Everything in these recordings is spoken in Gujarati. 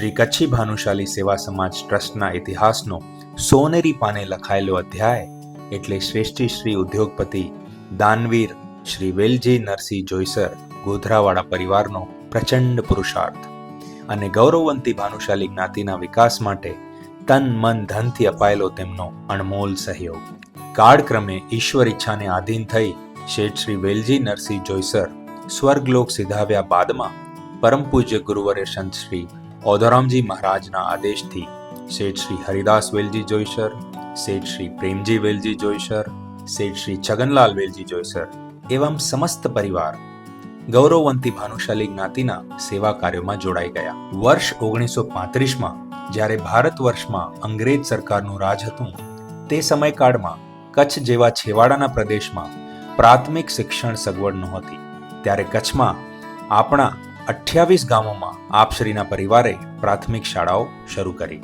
શ્રી કચ્છી ભાનુશાલી સેવા સમાજ ટ્રસ્ટના ઇતિહાસનો સોનેરી પાને લખાયેલો અધ્યાય એટલે શ્રેષ્ઠી શ્રી ઉદ્યોગપતિ દાનવીર શ્રી વેલજી નરસિંહ જોઈસર, ગોધરાવાળા પરિવારનો પ્રચંડ પુરુષાર્થ અને ગૌરવવંતી ભાનુશાલી જ્ઞાતિના વિકાસ માટે તન, મન, ધનથી અપાયેલો તેમનો અણમોલ સહયોગ. કાળક્રમે ઈશ્વર ઈચ્છાને આધીન થઈ શેઠ શ્રી વેલજી નરસિંહ જોઈસર સ્વર્ગલોક સિધાવ્યા બાદમાં પરમ પૂજ્ય ગુરુવરે સંત શ્રી ઓધોરામજી મહારાજના આદેશથી શેઠ શ્રી હરિદાસ વેલજી જોઈસર, શેઠ શ્રી પ્રેમજી વેલજી જોઈસર, શેઠ શ્રી છગનલાલ વેલજી જોઈસર એવમ સમસ્ત પરિવાર ગૌરવવંતી ભાનુશાલી જ્ઞાતિના સેવા કાર્યોમાં જોડાઈ ગયા. વર્ષ ઓગણીસો પાંત્રીસમાં જ્યારે ભારત વર્ષમાં અંગ્રેજ સરકારનું રાજ હતું, તે સમયકાળમાં કચ્છ જેવા છેવાડાના પ્રદેશમાં પ્રાથમિક શિક્ષણ સગવડ નહોતી. ત્યારે કચ્છમાં આપણા અઠ્યાવીસ ગામોમાં આપશ્રીના પરિવારે પ્રાથમિક શાળાઓ શરૂ કરી.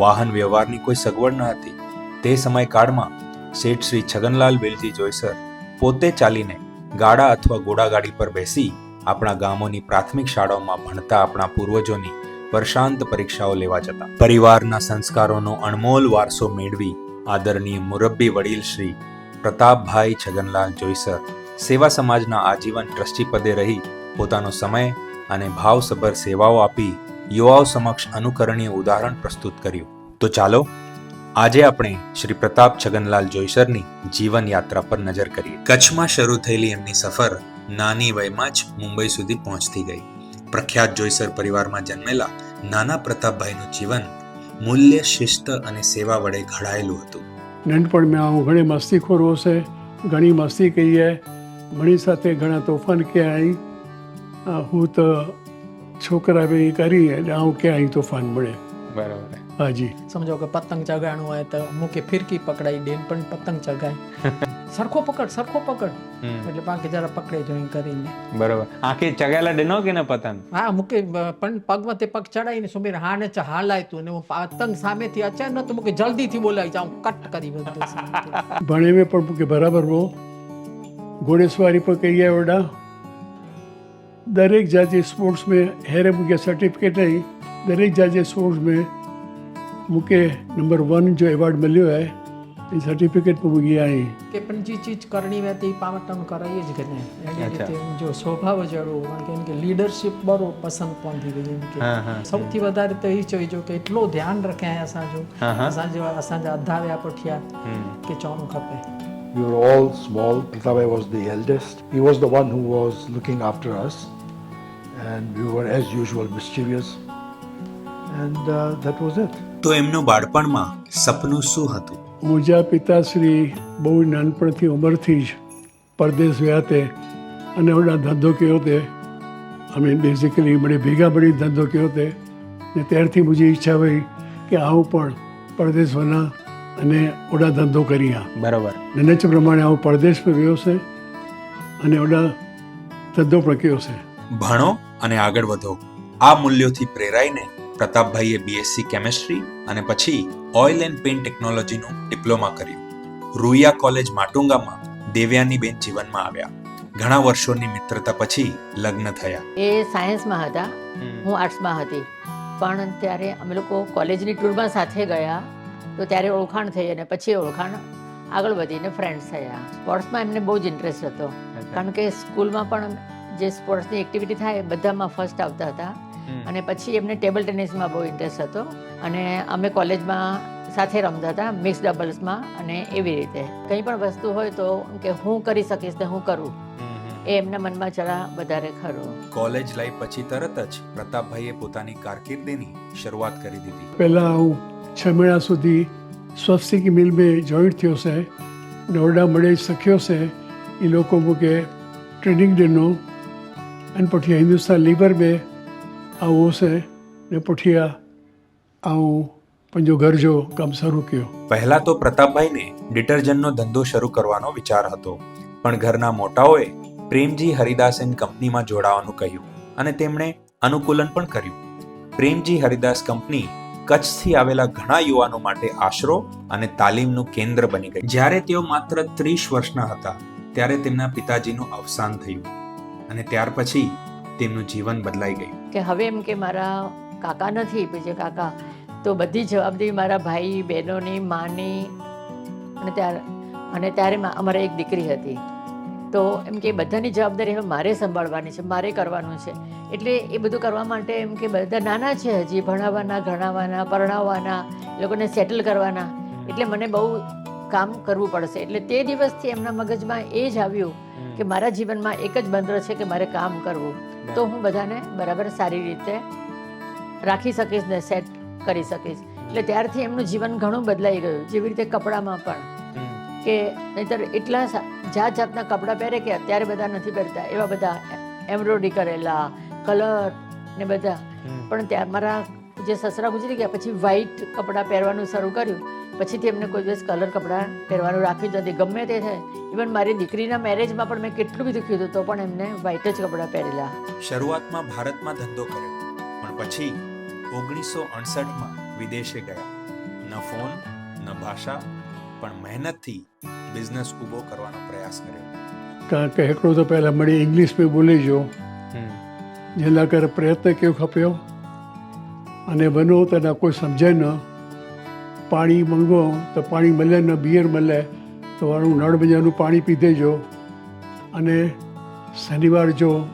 વાહન વ્યવહારની કોઈ સગવડ ન હતી. તે સમયકાળમાં શેઠ શ્રી છગનલાલ વેલજી જોઈસર પોતે ચાલીને ગાડા અથવા ઘોડાગાડી પર બેસી આપણા ગામોની પ્રાથમિક શાળાઓમાં ભણતા આપણા પૂર્વજોની વર્ષાંત પરીક્ષાઓ લેવા જતા. પરિવારના સંસ્કારોનો અણમોલ વારસો મેળવી આદરણીય મુરબ્બી વડીલ શ્રી પ્રતાપભાઈ છગનલાલ જોઈસર સેવા સમાજના આજીવન ટ્રસ્ટી પદે રહી પોતાનો સમય અને ભાવસભર સેવાઓ આપી યુવાઓ સમક્ષ અનુકરણીય ઉદાહરણ પ્રસ્તુત કર્યું. તો ચાલો, આજે આપણે શ્રી પ્રતાપ છગનલાલ જોઈસરની જીવન યાત્રા પર નજર કરીએ. કચ્છમાં શરૂ થયેલી એમની સફર નાની વયમાં જ મુંબઈ સુધી પહોંચતી ગઈ. પ્રખ્યાત જોઈસર પરિવારમાં જન્મેલા નાના પ્રતાપભાઈનું જીવન મૂલ્ય, શિસ્ત અને સેવા વડે ઘડાયેલું હતું. નાનપણમાં હું ઘણી મસ્તીખોરો છે ઘણી મસ્તી કહીએ, ઘણી સાથે ઘણા તોફાન આવી હું તો છોકરા ભેગી કરી એટલે આવું ક્યાં તોફાન મળે. બરાબર. હાજી સમજો કે પતંગ ચગાડવું હોય તો મૂકે ફિરકી પકડાઈ દે પણ પતંગ ચગાય. સરખો પકડ સરખો પકડ. એટલે બાકી જરા પકડે જોઈ કરીને. બરોબર. આખી ચગાયેલા ડેનો કે ને પતંગ? હા મૂકે પણ પગમાં તે પગ ચડાઈને સુમીર હા ને હાલાય તું ને હું પતંગ સામેથી અચાનક તો મૂકે જલ્દીથી બોલાવી જાઉં કટ કરી બધું. ભણે મેં પણ કે બરાબર બહુ ઘોડેસવારી પર કહીએ વડા दरेक जाति स्पोर्ट्स में हेरे मुके सर्टिफिकेट आई દરેક જાતે સ્પોર્ટ્સ મેં મૂકે. નંબર વન જો એવોર્ડ મળ્યો હોય એ સર્ટિફિકેટ પણ મૂકી આવી કે પણ જે ચીજ કરણી હોય તે પામટન કરાવી જ ગને એની રીતે જો સ્વભાવ જડો કેમ કે લીડરશિપ બરો પસંદ પણ થઈ ગઈ એમ કે. સૌથી વધારે તો એ જોઈ જો કે એટલો ધ્યાન રખે અસાંજો અસાંજો અસાંજા અધાવ્યા પઠિયા કે ચોનું ખપે. We were all small. Prathabai was the eldest. He was the one who was looking after us. તો એમનું બાળપણમાં સપનું શું હતું? મુજા પિતાશ્રી બહુ નાનપણથી ઉંમરથી જ પરદેશ ગયા તે અને ઓડા ધંધો કયો તે. અમે બેઝિકલી મને ભેગા મળી ધંધો કયો તે. ને ત્યારથી મુझे ઈચ્છા હોય કે આવું પણ પરદેશ વના અને ઓડા ધંધો કરી આ. બરાબર. ને જ પ્રમાણે આવું પરદેશમાં ગયો છે અને ઓડા ધંધો પણ કયો છે. ભણો અને આગળ વધો. આ મૂલ્યોથી પ્રેરાઈને પ્રતાપભાઈએ બીએસસી કેમેસ્ટ્રી અને પછી ઓઇલ એન્ડ પેઇન્ટ ટેકનોલોજીનું ડિપ્લોમા કર્યું. રૂયા કોલેજ માટુંગામાં દેવ્યાનીબેન જીવનમાં આવ્યા. ઘણા વર્ષોની મિત્રતા પછી લગ્ન થયા. એ સાયન્સમાં હતા. હું આર્ટ્સમાં હતી. પણ ત્યારે અમે લોકો કોલેજની ટૂરમાં સાથે ગયા તો ત્યારે ઓળખાણ થઈ અને પછી ઓળખાણ આગળ વધીને ફ્રેન્ડ્સ થયા. સ્પોર્ટ્સમાં એમને બહુ જ ઇન્ટરેસ્ટ હતો. કારણ કે સ્કૂલમાં પણ જે સ્પોર્ટ્સની એક્ટિવિટી થાય બધામાં ફર્સ્ટ આવતા હતા. અને પછી એમને ટેબલ ટેનિસમાં બહુ ઇન્ટરેસ્ટ હતો. અને અમે કોલેજમાં સાથે રમતા હતા મિક્સ ડબલ્સમાં અને એવી રીતે. કંઈ પણ વસ્તુ હોય તો કે હું કરી શકીશ ને હું કરું એ એમના મનમાં જરા વધારે ખરું. કોલેજ લાઈફ પછી તરત જ પ્રતાપભાઈએ પોતાની કારકિર્દીની શરૂઆત કરી દીધી. પહેલાં હું છ મહિના સુધી સ્વસ્તિક મિલ મેં જોઈન્ટ થયો છે. ને મળે શક્યો છે. એ લોકો મૂકે ટ્રેનિંગ ડેનો અને પોઠિયા હિન્દુસ્તાન લીબર બે આવું હશે ને પોઠિયા આવું પણ જો કામ શરૂ કર્યો પહેલા તો પ્રતાપભાઈને ડિટર્જન્ટનો ધંધો શરૂ કરવાનો વિચાર હતો. પણ ઘરના મોટાઓએ પ્રેમજી હરિદાસન કંપનીમાં જોડાવાનું કહ્યું અને તેમણે અનુકૂલન પણ કર્યું. પ્રેમજી હરિદાસ કંપની કચ્છથી આવેલા ઘણા યુવાનો માટે આશરો અને તાલીમનું કેન્દ્ર બની ગયું. જ્યારે તેઓ માત્ર ત્રીસ વર્ષના હતા, ત્યારે તેમના પિતાજીનું અવસાન થયું. અને ત્યાર પછી તેમનું જીવન બદલાઈ ગયું. કે હવે એમ કે મારા કાકા નથી બીજે કાકા. તો બધી જવાબદારી મારા ભાઈ બહેનોની માની અને ત્યારે અને ત્યારે અમારે એક દીકરી હતી. તો એમ કે બધાની જવાબદારી હવે મારે સંભાળવાની છે મારે કરવાનું છે. એટલે એ બધું કરવા માટે એમ કે બધા નાના છે હજી ભણાવવાના ગણાવવાના પરણાવવાના લોકોને સેટલ કરવાના. એટલે મને બહુ કામ કરવું પડશે. એટલે તે દિવસથી એમના મગજમાં એ જ આવ્યું કે મારા જીવનમાં એક જ બંદર છે કે મારે કામ કરવું. તો હું બધાને બરાબર સારી રીતે રાખી શકીશ ને સેટ કરી શકીશ. એટલે ત્યારથી એમનું જીવન ઘણું બદલાઈ ગયું. જેવી રીતે કપડામાં પણ. કે નહીતર એટલા જાત જાતના કપડાં પહેરે કે અત્યારે બધા નથી પહેરતા. એવા બધા એમ્બ્રોઇડરી કરેલા કલર ને બધા. પણ ત્યાં મારા જે સસરા ગુજરી ગયા પછી વ્હાઈટ કપડાં પહેરવાનું શરૂ કર્યું. પછીથી એમને કોઈ દિવસ કલર કપડાં પહેરવાનું રાખ્યું નથી. ગમે તે થાય. ઇવન મારી દીકરીના મેરેજમાં પણ મેં કેટલું બધું કીધું તો પણ એમને વ્હાઇટ જ કપડાં પહેરેલા. શરૂઆતમાં ભારતમાં ધંધો કર્યો પણ પછી ઓગણીસો અડસઠમાં વિદેશે ગયા. ન ફોન ન ભાષા પણ મહેનતથી બિઝનેસ ઊભો કરવાનો પ્રયાસ કર્યો. કારણ કે હિકડો તો પહેલાં મળી ઇંગ્લિશ બી બોલી જો. જેના કરે પ્રયત્ન કેવો ખપ્યો? અને બન્યો તેના કોઈ સમજાય ન. પાણી મંગો તો પાણી મળે ને બિયર મળે તો વાળું નળ બજારનું પાણી પી જો અને શનિવાર જો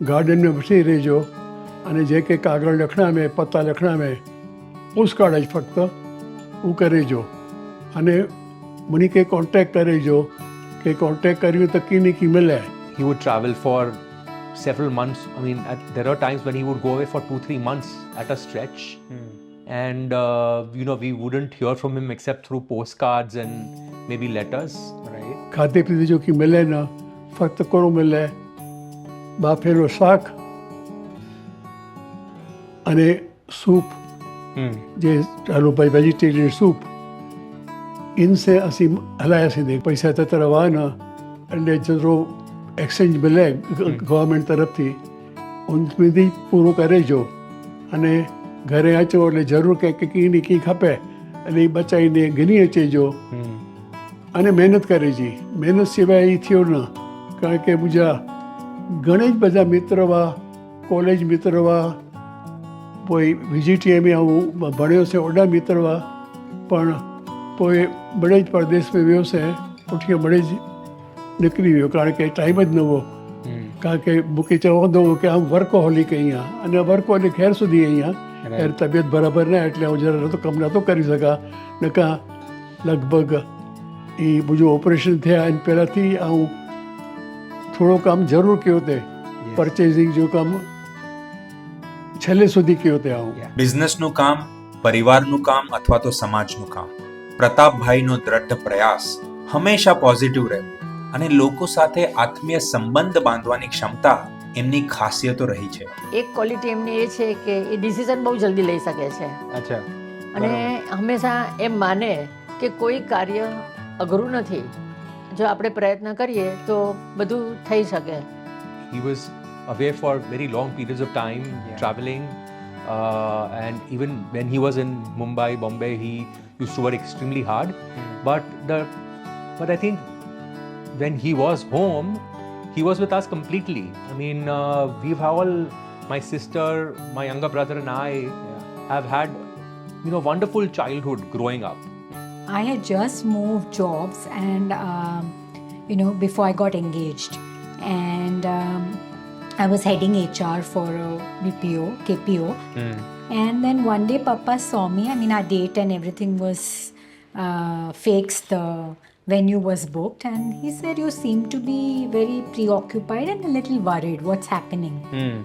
ગાર્ડનમાં में બેસી રહેજો અને જે કંઈ કાગળ લખણા મેં પત્તા લખણા મેં પોસ્ટકાર્ડ જ ફક્ત હું કરેજો. અને મને કંઈ કોન્ટેક્ટ કરેજો કે કોન્ટેક્ટ કર્યું તો કી ને કી મળે. He would travel for several months. I mean, at, there are times when he would go away for two, three months at a stretch, and uh, you know we wouldn't hear from him except through postcards and maybe letters. Right. ખાધે પીધું જો કે મળે ના ફક્ત કોરો મળે બાફેલો શાક અને સૂપ. જે ચાલુ ભાઈ વેજીટેરિયન સૂપ. ઇનસે અસી હલાયા સીધે પૈસા થતા રવાના એટલે જરો એક્સચેન્જ મળે ગવર્મેન્ટ તરફથી ઉનથી પૂરો કરે જો અને ઘરે અચો એટલે જરૂર કે કીની કી ખપે. એટલે એ બચાવીને ગીની અચેજો અને મહેનત કરે છે. મહેનત સિવાય એ થયો ન. કારણ કે બીજા ઘણા જ બધા મિત્રોવા કોલેજ મિત્રોવા કોઈ વિજીટીએમે હું ભણ્યો છે ઓડા મિત્રવા પણ કોઈ બળે જ પરદેશમાં ગયો છે ઉઠીએ બળે જ નીકળી ગયો. કારણ કે ટાઈમ જ નવો. કારણ કે મૂકી ચવાંધો કે આમ વર્કો હોલી કે અહીંયા. અને વર્કો એટલે ખેર સુધી અહીંયા. ખેર તબિયત બરાબર ન એટલે હું જરા નહોતો કમ નહોતો કરી શકા. નકા લગભગ એ બીજું ઓપરેશન થયા એને પહેલાંથી હું થોડું કામ જરૂર કયો તે. પરચેઝિંગ જો કામ છેલ્લે સુધી કયો તે હું બિઝનેસનું કામ પરિવારનું કામ અથવા તો સમાજનું કામ. પ્રતાપભાઈનો દ્રઢ પ્રયાસ હંમેશા પોઝિટિવ રહે અને લોકો સાથે આત્મીય સંબંધ બાંધવાની ક્ષમતા એમની ખાસિયતો રહી છે એક ક્વોલિટી એમની એ છે કે એ ડિસિઝન બહુ જલ્દી લઈ શકે છે અચ્છા અને હંમેશા એમ માને કે કોઈ કાર્ય અઘરું નથી જો આપણે પ્રયત્ન કરીએ તો બધું થઈ શકે was away for very long periods of time, traveling, uh, and even when he was in Mumbai, Bombay, he used to work extremely hard. But the, but I think when he was home, he was with us completely. I mean, uh, we've all, my sister, my younger brother, and I have had, you know, wonderful childhood growing up. I had just moved jobs and, um, you know, before I got engaged. And um, I was heading HR for a BPO, KPO. And then one day Papa saw me. I mean, our date and everything was uh, fixed. The venue was booked. And he said, You seem to be very preoccupied and a little worried. What's happening? Hmm.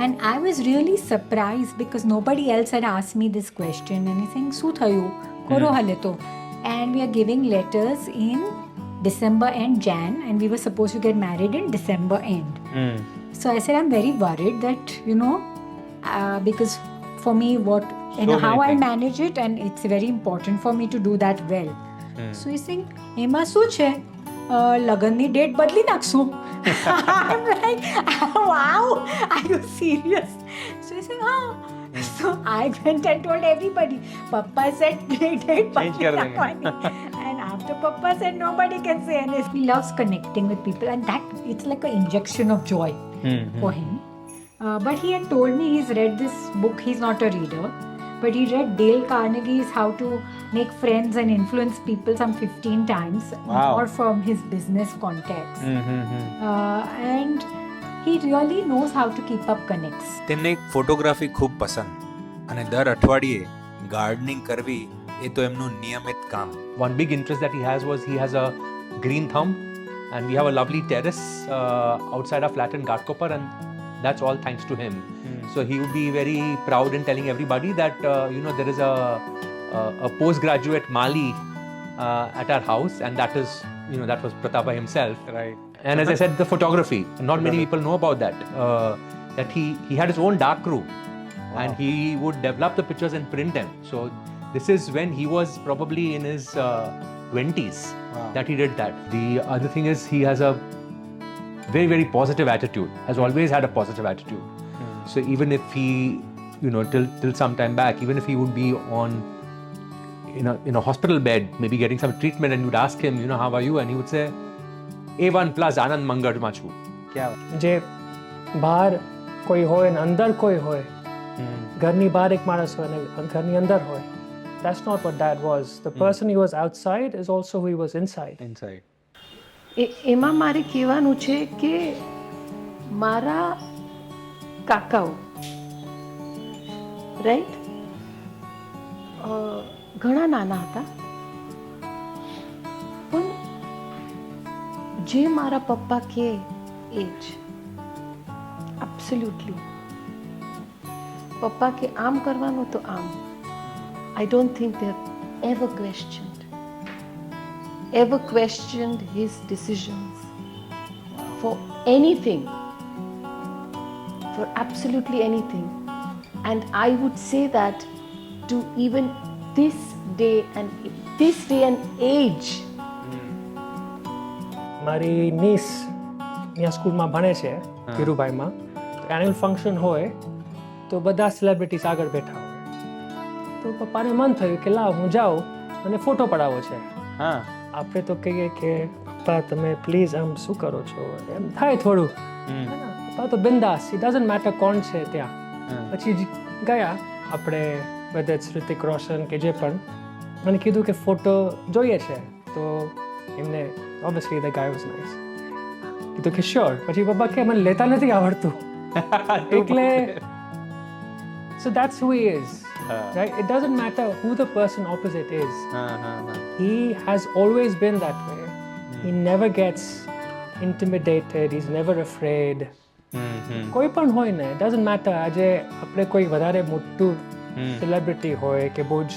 And I was really surprised because nobody else had asked me this question. And he's saying, Su thayu? Koro hmm. hale to. And we are giving letters in December and Jan, and we were supposed to get married in December end. Hmm. So I said, I'm very worried that, you know, uh, because for me, what, you know, So how I manage it, and it's very important for me to do that well. So he's saying, એમાં શું છે અ, લગ્નની ડેટ બદલી નાખશું I'm like, wow, are you serious? So he's saying, ah. So I went and told everybody. Papa said, date Change બદલી કર દેંગે. નાખવાની. And after Papa said, nobody can say anything. He loves connecting with people, and that it's like an injection of joy for him. Uh, but he had told me he's read this book. He's not a reader, but he read Dale Carnegie's How to Make Friends and Influence People some 15 times, Wow. or from his business context. Uh, and he really knows how to keep up connects. તેમને એક ફોટોગ્રાફી ખૂબ પસંદ અને દર અઠવાડિયે ગાર્ડનિંગ કરવી એ તો એમનું નિયમિત કામ One big interest that he has was he has a green thumb, and we have a lovely terrace uh, outside our flat in Ghatkopar, and that's all thanks to him. So he would be very proud in telling everybody that uh, you know there is a a, a postgraduate Mali uh, at our house, and that is you know that was Pratapa himself. Right. And as I said, the photography. Not many people know about that. Uh, that he he had his own dark room, and he would develop the pictures and print them. So this is when he was probably in his twenties Wow. that he did that. The other thing is he has a very very positive attitude. Has always had a positive attitude. So even if he, you know, till till some time back, even if he would be on in a in a hospital bed, maybe getting some treatment, and you'd ask him, you know, how are you, and he would say, A1 plus Anand Mangar Machu. જે બહાર કોઈ હોય ને અંદર કોઈ હોય Hmm. ઘરની બહાર એક માણસ હોય ને ઘરની અંદર હોય that's not what that was the person he was outside is also who he was inside inside એ એમાં મારે કહેવાનું છે કે મારા કાકાઓ રાઈટ ઘણા નાના હતા પણ જે મારા પપ્પા કે એ જ એબ્સોલ્યુટલી પપ્પા કે આમ કરવાનું તો આમ I don't think they ever questioned ever questioned his decisions for anything, for absolutely anything. And I would say that to even this day and this day and age. મારી નીસ ત્યાં સ્કૂલમાં ભણે છે ધીરુભાઈમાં. એન્યુઅલ ફંક્શન હોય તો બધા સેલિબ્રિટીઝ આગળ બેઠા હોય. તો પપ્પાને મન થયું કે લાવ હું જાઉં અને ફોટો પડાવો છે. હા. આપણે તો કહીએ કે પપ્પા તમે પ્લીઝ આમ શું કરો છો? એમ થાય થોડું. પપ્પા તો બિંદાસ ઇટ ડઝન્ટ મેટર કોણ છે ત્યાં. પછી ગયા આપણે વેધર ઇટ્સ ઋતિક રોશન કે જે પણ મને કીધું કે ફોટો જોઈએ છે તો એમને obviously the guy was nice કીધું કે શ્યોર પછી પપ્પા કે મને લેતા નથી આવડતું એટલે so that's who is right? It doesn't matter who the person opposite is. Uh-huh. He has always been that way. Mm. He never gets intimidated. He's never afraid. કોઈ પણ હોય ને ડઝન્ટ મેટર આજે આપણે કોઈ વધારે મોટું સેલિબ્રિટી હોય કે બહુ જ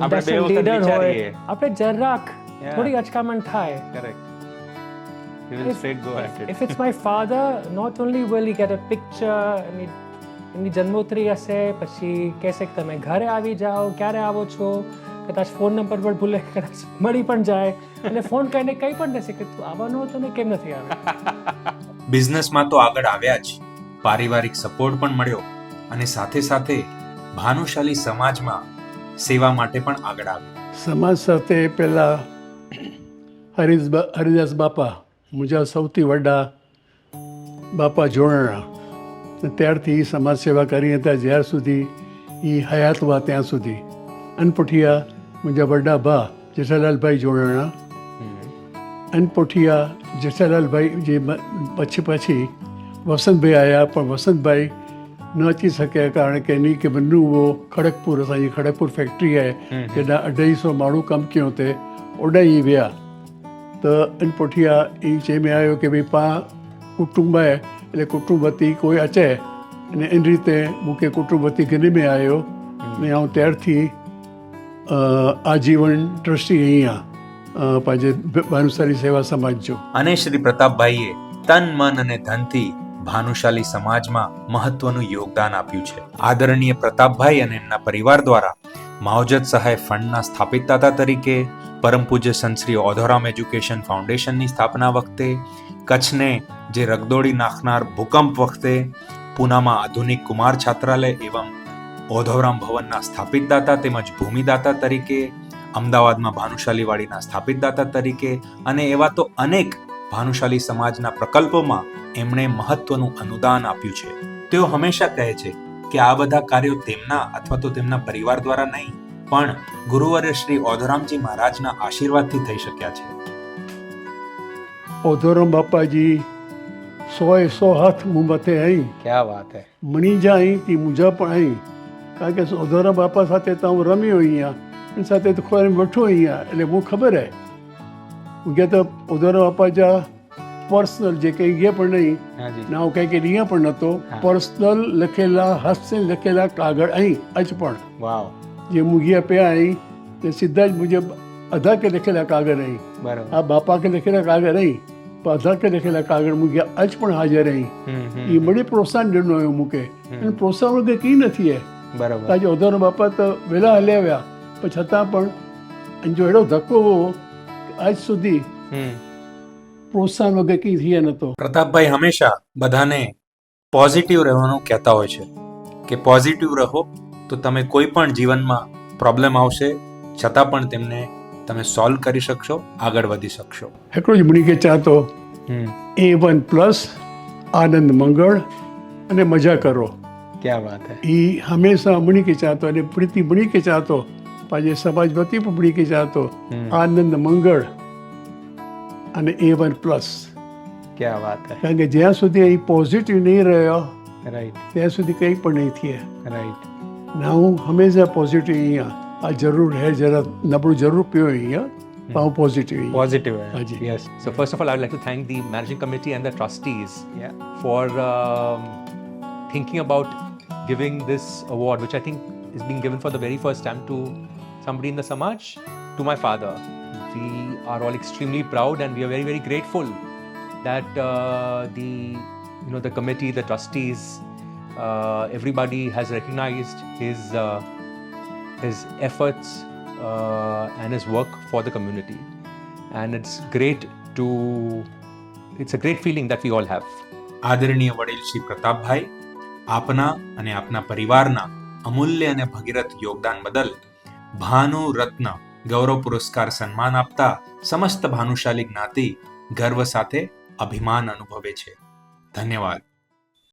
આપણે લીડર હોય આપણે જરાક થોડી અચકામણ થાય. Correct If- it. If it's my father, not only will he get a picture, એની એમની જન્મોત્રી હશે પછી કહેશે કે તમે ઘરે આવી જાઓ ક્યારે આવો છો કદાચ ફોન નંબર પણ ભૂલે કદાચ મળી પણ જાય. અને ફોન કરીને કંઈ પણ નથી કે તું આવવાનો હતો ને કેમ નથી આવ્યો? બિઝનેસમાં તો આગળ આવ્યા જ. પારિવારિક સપોર્ટ પણ મળ્યો. અને સાથે સાથે ભાનુશાલી સમાજમાં સેવા માટે પણ આગળ આવ્યા સમાજ સાથે પહેલા હરિસ હરિદાસ બાપા મુજા સૌથી વડા બાપા જોડણા. ત્યારથી સમાજ સેવા કરી હતા જ્યાર સુધી એ હયાત વા ત્યાં સુધી. અનપુઠિયા મુજા વડા ભા જેઠાલાલભાઈ જોડાણા. અનપુઠિયા જેઠાલાલભાઈ જે પછી પછી વસંતભાઈ આવ્યા પણ વસંતભાઈ न अची सघिया कारण के इन्ही खे वञिणो हुओ खड़गपुर असांजी खड़गपुर फैक्ट्री आहे केॾा अढाई सौ माण्हू कमु कयूं हुते ओॾां ई विया त इन पुठियां ई चए में आयो की भई पा कुटुंब आहे इन कुटुंब वती कोई अचे इन इन रीते मूंखे कुटुंब वती गिने में आयो अने आउं तयारु थी आजीवन ट्रस्टी रही आहियां पंहिंजे भानुसारी सेवा समाज जो अने श्री प्रताप भाई तन मन अने धन थी ભાનુશાલી સમાજમાં મહત્વનું યોગદાન આપ્યું છે. આદરણીય પ્રતાપભાઈ અને એમના પરિવાર દ્વારા માવજત સહાય ફંડના સ્થાપિતદાતા તરીકે, પરમ પૂજ્ય સંશ્રી ઓધોરામ એજ્યુકેશન ફાઉન્ડેશનની સ્થાપના વખતે, કચ્છને જે રગદોડી નાખનાર ભૂકંપ વખતે, પૂનામાં આધુનિક કુમાર છાત્રાલય એવમ ઓધોરામ ભવનના સ્થાપિતદાતા તેમજ ભૂમિદાતા તરીકે, અમદાવાદમાં ભાનુશાલીવાડીના સ્થાપિતદાતા તરીકે અને એવા તો અનેક ભાનુશાલી સમાજના પ્રકલ્પોમાં એમણે મહત્વનું અનુદાન આપ્યું છે. તેઓ હંમેશા કહે છે કે આ બધા કાર્યો તેમના અથવા તો તેમના પરિવાર દ્વારા નહીં પણ ગુરુવરે શ્રી ઓધોરામજી મહારાજના આશીર્વાદથી થઈ શક્યા છે. ઓધોરામ બાપાજી સોએ સો હાથ મુંબતે અહીં. ક્યાં વાત હે? મણીજા અહીં તી મુજા પણ અહીં. કારણ કે ઓધોરામ બાપા સાથે તો હું રમ્યો અહીંયા. એની સાથે તો ખોરાક બેઠો અહીંયા. એટલે હું ખબર હે. હું કે તો ઓધોરામ બાપા જા પર્સનલ જે કંઈ ગયા પણ નહીં. ના હું કંઈ કે અહીંયા પણ નહોતો. પર્સનલ લખેલા હસ્તે લખેલા કાગળ અહીં આજ પણ. વાવ. જે મુગિયા પે અહીં તે સીધા જ મુજબ અધા કે લખેલા કાગળ અહીં. આ બાપા કે લખેલા કાગળ અહીં અધા કે લખેલા કાગળ મૂક્યા અજ પણ હાજર અહીં. એ મને પ્રોત્સાહન દેનો એવું મૂકે. અને પ્રોત્સાહન વગર કંઈ નથી એ. બરાબર. આજે ઓધારો બાપા તો વહેલા હલ્યાવ્યા પણ છતાં પણ જો એડો ધક્કો આજ સુધી પ્રોત્સાહન વગર કંઈ થયા નહોતો. પ્રતાપભાઈ હંમેશા બધાને પોઝિટિવ રહેવાનું કહેતા હોય છે. કે પોઝિટિવ રહો તો તમે કોઈ પણ જીવનમાં પ્રોબ્લેમ આવશે છતાં પણ તેમને તમે સોલ્વ કરી શકશો આગળ વધી શકશો. એટલો જ મણી કે ચાહતો એ વન પ્લસ આનંદ મંગળ અને મજા કરો. ક્યાં વાત હે? એ હંમેશા મણી કે ચાહતો અને પ્રીતિ મણી કે ચાહતો પાછી સમાજ વતી પણ મણી કે ચાહતો આનંદ મંગળ અને એ વન પ્લસ ક્યાં વાત હે કારણ કે જ્યાં સુધી અહીં પોઝિટિવ નહીં રહ્યો રાઈટ ત્યાં સુધી કંઈ પણ નહીં થયા રાઈટ ના હું હંમેશા પોઝિટિવ અહીંયા આ જરૂર હે જરા નબળું જરૂર પીયો અહીંયા પણ હું પોઝિટિવ અહીંયા પોઝિટિવ હે હાજી. Yes So first of all, I would like to thank the managing committee and the trustees Yeah. for um, thinking about giving this award, which I think is being given for the very first time to somebody in the Samaj, to my father. We are all extremely proud and we are very, very grateful that uh, the you know the committee, the trustees, uh, everybody has recognized his uh, his efforts uh, and his work for the community and it's great to it's a great feeling that we all have આદરણીય વડીલ શ્રી પ્રતાપભાઈ આપના અને આપના પરિવારના અમૂલ્ય અને ભગીરથ યોગદાન બદલ ભાનુ રત્ન ગૌરવ પુરસ્કાર સન્માન આપતા સમસ્ત ભાનુશાલી જ્ઞાતિ ગર્વ સાથે અભિમાન અનુભવે છે. ધન્યવાદ.